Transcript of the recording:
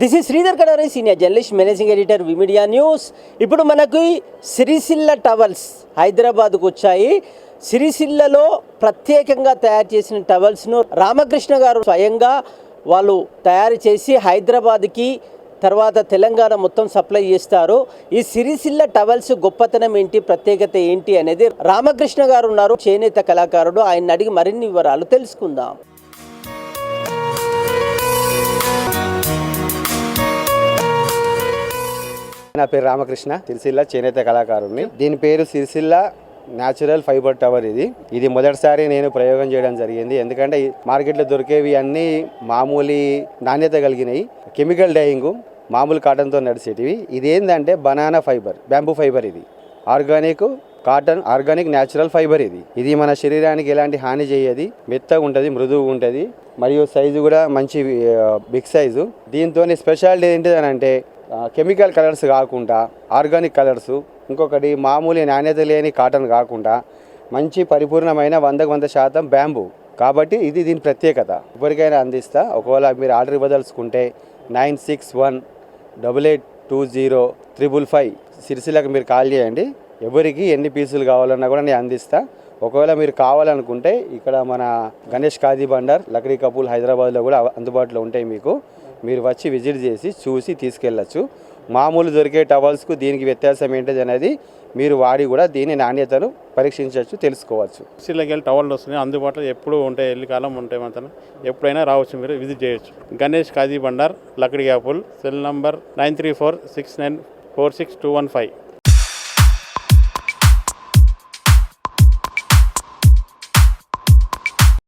This is Sridhar Kadari senior journalist managing editor విమిడియా news ఇప్పుడు మనకి Sircilla towels హైదరాబాద్కు వచ్చాయి. సిరిసిల్లలో ప్రత్యేకంగా తయారు చేసిన టవల్స్ను రామకృష్ణ గారు స్వయంగా వాళ్ళు తయారు చేసి హైదరాబాద్కి తర్వాత తెలంగాణ మొత్తం సప్లై చేస్తారు. ఈ సిరిసిల్ల టవల్స్ గొప్పతనం ఏంటి ప్రత్యేకత ఏంటి అనేది రామకృష్ణ గారు ఉన్నారు. చేనేత కళాకారుడు. ఆయన అడిగి మరిన్ని వివరాలు తెలుసుకుందాం. నా పేరు రామకృష్ణ సిరిసిల్ల చేనేత కళాకారుడిని దీని పేరు సిరిసిల్ల న్యాచురల్ ఫైబర్ టవర్ ఇది. ఇది మొదటిసారి నేను ప్రయోగం చేయడం జరిగింది. ఎందుకంటే మార్కెట్లో దొరికేవి అన్నీ మామూలు నాణ్యత కలిగినవి కెమికల్ డైయింగ్ మామూలు కాటన్తో నడిచేటివి. ఇది ఏంటంటే బనానా ఫైబర్ బ్యాంబూ ఫైబర్ ఇది. Organic cotton organic natural fibre ఇది. ఇది మన శరీరానికి ఎలాంటి హాని చేయదు. మెత్తగా ఉంటుంది మృదువుగా ఉంటుంది. మరియు సైజు కూడా మంచి బిగ్ సైజు. దీంతో స్పెషాలిటీ ఏంటిది అని అంటే కెమికల్ కలర్స్ కాకుండా ఆర్గానిక్ కలర్స్ ఇంకొకటి మామూలు నాణ్యత లేని కాటన్ కాకుండా మంచి పరిపూర్ణమైన వందకు వంద శాతం బ్యాంబూ. కాబట్టి ఇది దీని ప్రత్యేకత. ఎవరికైనా అందిస్తా. ఒకవేళ మీరు order ఇవ్వదలుచుకుంటే nine six one double eight two zero triple five సిరిసిలకు మీరు కాల్ చేయండి. ఎవరికి ఎన్ని పీసులు కావాలన్నా కూడా నేను అందిస్తా. ఒకవేళ మీరు కావాలనుకుంటే ఇక్కడ మన గణేష్ ఖాదీ బండార్ లక్డీ కపూల్ హైదరాబాద్లో కూడా అందుబాటులో ఉంటాయి మీకు. మీరు వచ్చి విజిట్ చేసి చూసి తీసుకెళ్ళచ్చు. మామూలు దొరికే టవల్స్కు దీనికి వ్యత్యాసం ఏంటిది అనేది మీరు వాడి కూడా దీని నాణ్యతను పరీక్షించవచ్చు తెలుసుకోవచ్చు. సిటీలోకి వెళ్ళి టవర్లు వస్తున్నాయి అందుబాటులో ఎప్పుడు ఉంటాయి ఎల్లి కాలం ఉంటాయి మాత్రం. ఎప్పుడైనా రావచ్చు మీరు విజిట్ చేయొచ్చు. గణేష్ ఖాదీ బండార్ లక్డీ Apple cell number nine three four six nine four six two one five.